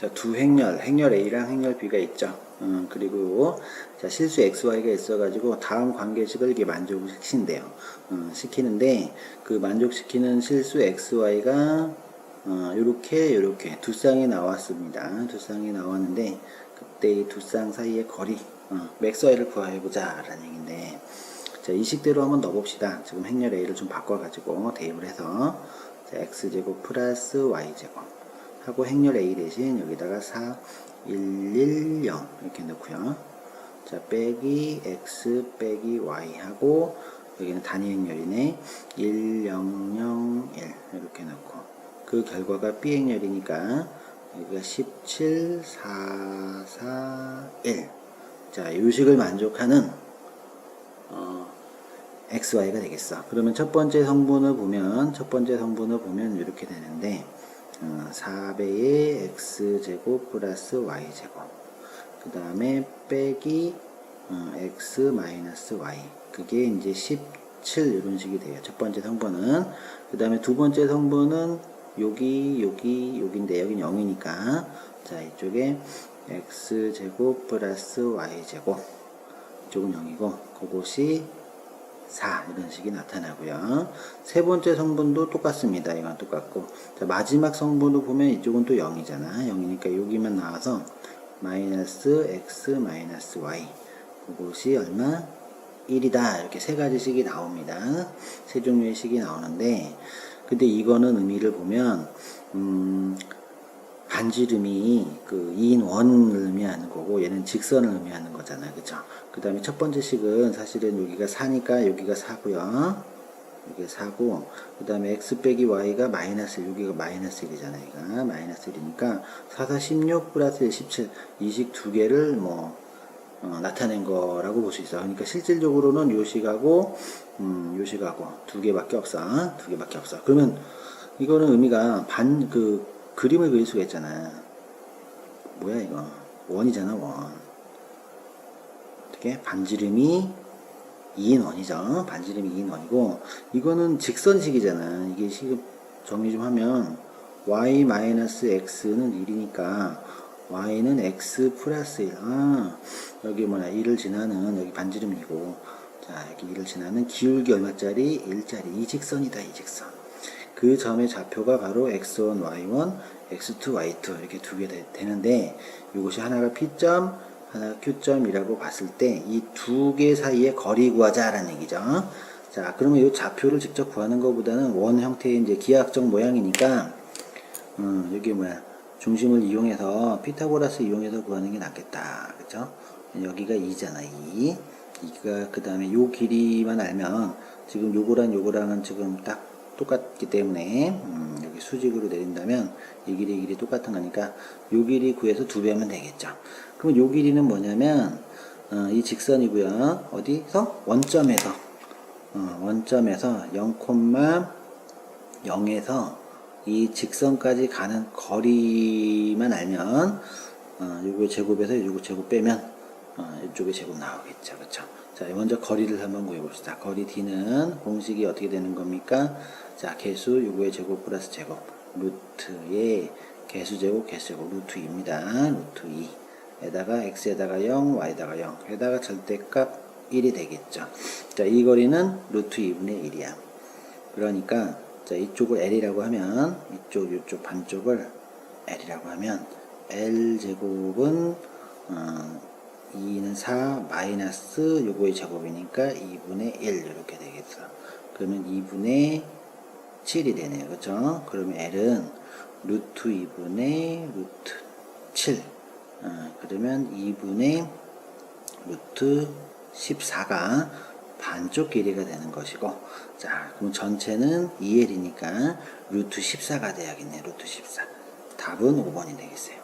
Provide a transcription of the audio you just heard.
자, 두 행렬, 행렬 A랑 행렬 B가 있죠. 음, 그리고 자, 실수 XY가 있어가지고 다음 관계식을 이렇게 만족을 시킨대요. 음, 시키는데 그 만족시키는 실수 XY가 어, 요렇게 요렇게 두 쌍이 나왔습니다. 두 쌍이 나왔는데 그때 이 두 쌍 사이의 거리 어, 맥스와이를 구해보자 라는 얘기인데 자, 이 식대로 한번 넣어봅시다. 지금 행렬 A를 좀 바꿔가지고 대입을 해서 자, X제곱 플러스 Y제곱 하고 행렬 A 대신 여기다가 4, 1, 1, 0 이렇게 넣고요. 자, 빼기 X 빼기 Y 하고 여기는 단위 행렬이네. 1, 0, 0, 1 이렇게 넣고 그 결과가 B 행렬이니까 여기가 17, 4, 4, 1 자, 요식을 만족하는 어, XY가 되겠어. 그러면 첫 번째 성분을 보면, 첫 번째 성분을 보면 이렇게 되는데, 어, 4배의 X제곱 플러스 Y제곱. 그 다음에 빼기, 어, X 마이너스 Y. 그게 이제 17 이런 식이 돼요. 첫 번째 성분은. 그 다음에 두 번째 성분은 여기, 여기, 여기인데 여기는 0이니까. 자, 이쪽에 X제곱 플러스 Y제곱. 이쪽은 0이고, 그것이 4 이런 식이 나타나고요. 세 번째 성분도 똑같습니다. 이건 똑같고 자, 마지막 성분을 보면 이쪽은 또 0이잖아. 0이니까 여기만 나와서 마이너스 x 마이너스 y 그것이 얼마? 1이다. 이렇게 세 가지 식이 나옵니다. 세 종류의 식이 나오는데 근데 이거는 의미를 보면 음, 반지름이 그 2인 원을 의미하는 거고 얘는 직선을 의미하는 거잖아요. 그죠? 그 다음에 첫 번째 식은 사실은 여기가 4니까 여기가 4고요. 여기가 4고 그 다음에 x 빼기 y가 마이너스 여기가 마이너스 1이잖아요. 얘가 마이너스 1이니까 4, 4, 16 플러스 1, 17 이 식 두 개를 뭐 어, 나타낸 거라고 볼 수 있어요. 그러니까 실질적으로는 요식하고 음, 요식하고 두 개밖에 없어. 두 개밖에 없어. 그러면 이거는 의미가 반 그 그림을 그릴 수가 있잖아. 뭐야 이거? 원이잖아 원. 어떻게? 반지름이 2인 원이죠. 반지름이 2인 원이고 이거는 직선식이잖아. 이게 식 정리 좀 하면 y 마이너스 x는 1이니까 y는 x 플러스 1. 아, 여기 뭐냐 1을 지나는 여기 반지름이고 자 여기 1을 지나는 기울기 얼마짜리? 1짜리 이 직선이다 이 직선. 그 점의 좌표가 바로 x1, y1, x2, y2 이렇게 두 개 되는데 이것이 하나가 P점, 하나가 Q점이라고 봤을 때 이 두 개 사이의 거리 구하자라는 얘기죠. 자, 그러면 이 좌표를 직접 구하는 것보다는 원 형태의 이제 기하학적 모양이니까 음, 여기 뭐야 중심을 이용해서 피타고라스 이용해서 구하는 게 낫겠다. 그죠? 여기가 2잖아, 2. 이가 그 다음에 요 길이만 알면 지금 요거랑 요거랑은 지금 딱 똑같기 때문에 음, 여기 수직으로 내린다면 이 길이 이 길이 똑같은 거니까 요 길이 구해서 두 배하면 되겠죠. 그럼 요 길이는 뭐냐면 어, 이 직선이고요. 어디서? 원점에서 어, 원점에서 0,0에서 이 직선까지 가는 거리만 알면 어, 요거 제곱에서 요거 제곱 빼면 어, 이쪽에 제곱 나오겠죠. 그렇죠? 자, 먼저 거리를 한번 구해봅시다. 거리 D는 공식이 어떻게 되는 겁니까? 자, 개수 요거의 제곱 플러스 제곱 루트의 개수 제곱 개수 제곱 루트 2입니다. 루트 2 에다가 x에다가 0, y에다가 0 에다가 절대값 1이 되겠죠. 자, 이 거리는 루트 2분의 1이야. 그러니까 자, 이쪽을 L이라고 하면 이쪽 이쪽 반쪽을 L이라고 하면 L 제곱은 어, 2는 4 마이너스 요거의 제곱이니까 2분의 1 이렇게 되겠어. 그러면 2분의 7이 되네요. 그렇죠? 그러면 L은 루트 2분의 루트 7 어, 그러면 2분의 루트 14가 반쪽 길이가 되는 것이고 자 그럼 전체는 2L이니까 루트 14가 돼야겠네 루트 14 답은 5번이 되겠어요